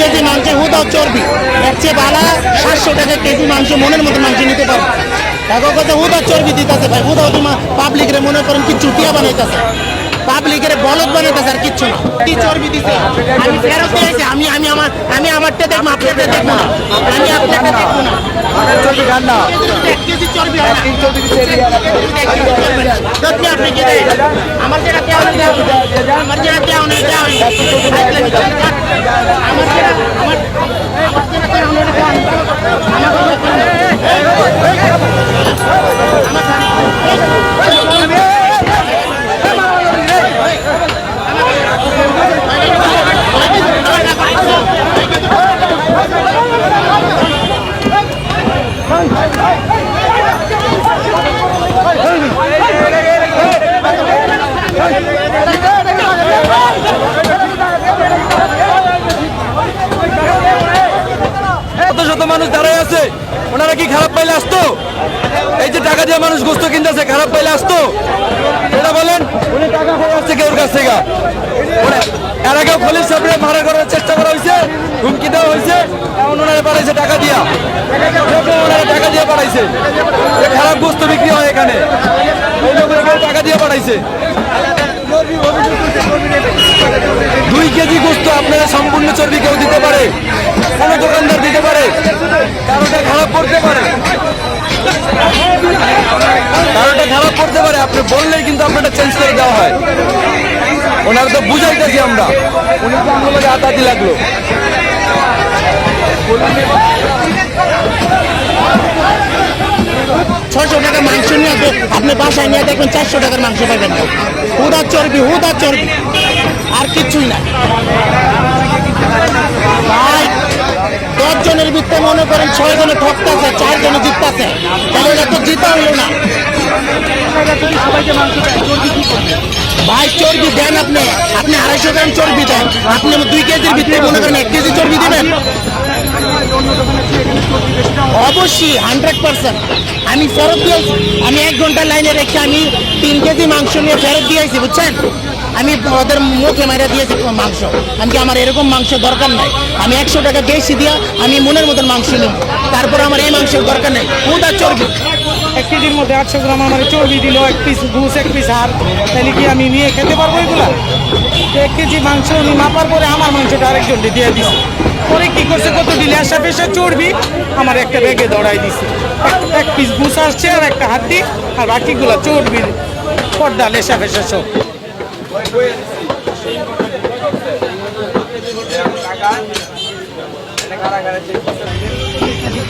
KG মাংস আর চর্বি। এর চেয়ে বালা সাতশো টাকা কেজি মাংস মনের মতো মাংস নিতে পারো। এখন কথা হুদা চর্বি দিতেছে ভাই। হুদাও তোমার পাবলিকের মনে করেন কি চুটিয়া বানাইতেছে। পাবলিকের বলদ বানাইতেছে আর কিচ্ছু না। কি চর্বি দিতে আমি ফেরত আমি আমি আমার, আমি আমারটা দেখব, আপনারটা দেখব না। আমি আপনারটা দেখব না। চর্বি খান না এক কেজি চর্বি না। তিন চর্বি সত্যি আপনি কি দেন? আমার যেটা দেওয়া নেই। আমার যেটা দেওয়া নেই, দেওয়া নেই। আমার যেটা আমার আমার যেটা দেওয়া নেই, মানুষ দাঁড়ায় আছে, ওনারা কি খারাপ পাইলে আসতো? এই যে টাকা দিয়ে মানুষ গোস্ত কিনতেছে খারাপ পাইলে আসতো? এটা বলেন, উনি টাকা করে আসছে কেউর কাছ থেকে? এর আগেও খলিল সাহেবের মারা করার চেষ্টা করা হয়েছে হুমকি দেওয়া হয়েছে এখন ওনারা পাঠাইছে টাকা দিয়া। ওনারা টাকা দিয়ে পাঠাইছে। খারাপ গোস্ত বিক্রি হয় এখানে। টাকা দিয়ে পাঠাইছে। দুই কেজি গোস্ত আপনারা সম্পূর্ণ চর্বি কেউ দিতে পারে, কোনো দোকানদার দিতে পারে। করতে পারে। কারোটা খারাপ করতে পারে, আপনি বললেই কিন্তু আপনারটা চেঞ্জ করে দেওয়া হয়। ওনার তো বুঝাইতেছি আমরা। উনি তো আমাদের আতাতি লাগল। ছশো টাকা মাংস নিয়ে আপনি বাসায় নিয়ে দেখবেন চারশো টাকার মাংস পাবেন। হুদা চর্বি হুদা চর্বি। আর কিচ্ছুই না ভাই দশ জনের ভিতরে মনে করেন ছয় জনে ঠকতেছে চার জিততেছে তাহলে তো জিতা হলো না। ভাই, চর্বি দেন আপনি। আপনি আড়াইশো গ্রাম চর্বি দেন। আপনি দুই কেজির ভিতরে মনে করেন এক কেজি চর্বি দিবেন? অবশ্যই হান্ড্রেড পার্সেন্ট আমি ফেরত দিয়েছি আমি এক ঘণ্টা লাইনে রেখে আমি তিন কেজি মাংস নিয়ে ফেরত দিয়েছি বুঝছেন? আমি ওদের মুখে মেরে দিয়েছি মাংস। আমি আমার এরকম মাংস দরকার নাই। আমি একশো টাকা বেশি দিয়ে আমি মনের মতন মাংস নিব। তারপর আমার এই মাংসের দরকার নেই। কোথা চর্বি। এক কেজির মধ্যে আটশো গ্রাম আমার চর্বি দিল, এক পিস ঘুষ এক পিস হার তাহলে কি আমি নিয়ে খেতে পারব এগুলা? এক কেজি মাংস উনি মাপার পরে আমার মাংসটা আরেকজনকে দিয়ে দিছে। পরে কি করছে, কত দিলে আসা পেশা চর্বি? আমার একটা ব্যাগে দৌড়াই দিছে। এক- পিস ঘুষ আসছে আর একটা হাড্ডি আর বাকিগুলা চর্বি পর্দা, লেসা পেশা সব।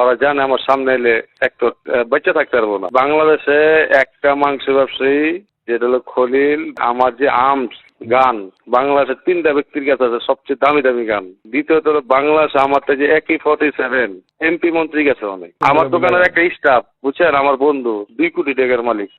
ওরা জানে আমার সামনে এলে এক তো বেঁচে থাকতে পারব না। বাংলাদেশে একটা মাংস ব্যবসায়ী যেটা হলো খলিল আমার যে আর্মস গান বাংলাদেশের তিনটা ব্যক্তির কাছে আছে সবচেয়ে দামি দামি গান। দ্বিতীয়ত হলো বাংলাদেশে আমার যে একই ফর্টি সেভেন এমপি মন্ত্রী গেছে অনেক। আমার দোকানের একটা স্টাফ বুঝছেন? আমার বন্ধু দুই কোটি টাকার মালিক।